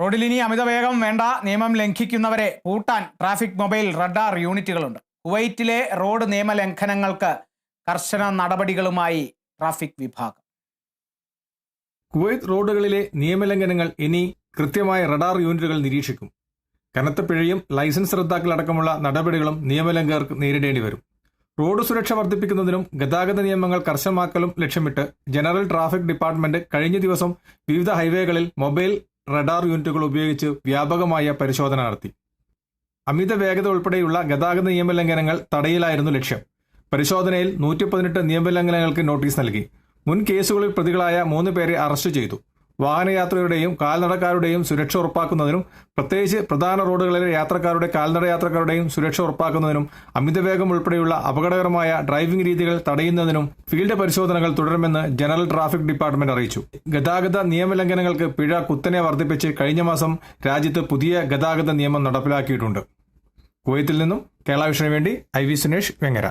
റോഡിൽ ഇനി അമിതവേഗം വേണ്ട. നിയമം ലംഘിക്കുന്നവരെ പൂട്ടാൻ ട്രാഫിക് മൊബൈൽ റഡാർ യൂണിറ്റുകളുണ്ട്. കുവൈറ്റിലെ റോഡ് നിയമലംഘനങ്ങൾക്ക് കർശന നടപടികളുമായി ട്രാഫിക് വിഭാഗം. കുവൈത്ത് റോഡുകളിലെ നിയമലംഘനങ്ങൾ ഇനി കൃത്യമായ റഡാർ യൂണിറ്റുകൾ നിരീക്ഷിക്കും. കനത്ത പിഴയും ലൈസൻസ് റദ്ദാക്കലടക്കമുള്ള നടപടികളും നിയമലംഘകർക്ക് നേരിടേണ്ടി വരും. റോഡ് സുരക്ഷ വർദ്ധിപ്പിക്കുന്നതിനും ഗതാഗത നിയമങ്ങൾ കർശനമാക്കലും ലക്ഷ്യമിട്ട് ജനറൽ ട്രാഫിക് ഡിപ്പാർട്ട്മെന്റ് കഴിഞ്ഞ ദിവസം വിവിധ ഹൈവേകളിൽ മൊബൈൽ റഡാർ യൂണിറ്റുകൾ ഉപയോഗിച്ച് വ്യാപകമായ പരിശോധന നടത്തി. അമിത വേഗത ഉൾപ്പെടെയുള്ള ഗതാഗത നിയമലംഘനങ്ങൾ തടയിലായിരുന്നു ലക്ഷ്യം. പരിശോധനയിൽ നൂറ്റി പതിനെട്ട് നിയമലംഘനങ്ങൾക്ക് നോട്ടീസ് നൽകി. മുൻ കേസുകളിൽ പ്രതികളായ മൂന്ന് പേരെ അറസ്റ്റ് ചെയ്തു. വാഹനയാത്രികരുടെയും കാൽനടക്കാരുടെയും സുരക്ഷ ഉറപ്പാക്കുന്നതിനും പ്രത്യേകിച്ച് പ്രധാന റോഡുകളിലെ യാത്രക്കാരുടെ കാൽനട യാത്രക്കാരുടെയും സുരക്ഷ ഉറപ്പാക്കുന്നതിനും അമിതവേഗം ഉൾപ്പെടെയുള്ള അപകടകരമായ ഡ്രൈവിംഗ് രീതികൾ തടയുന്നതിനും ഫീൽഡ് പരിശോധനകൾ തുടരുമെന്ന് ജനറൽ ട്രാഫിക് ഡിപ്പാർട്ട്മെന്റ് അറിയിച്ചു. ഗതാഗത നിയമലംഘനങ്ങൾക്ക് പിഴ കുത്തനെ വർദ്ധിപ്പിച്ച് കഴിഞ്ഞ മാസം രാജ്യത്ത് പുതിയ ഗതാഗത നിയമം നടപ്പിലാക്കിയിട്ടുണ്ട്. കുവൈത്തിൽ നിന്നും കേരള വേണ്ടി ഐ വി സുനേഷ് വെങ്ങര.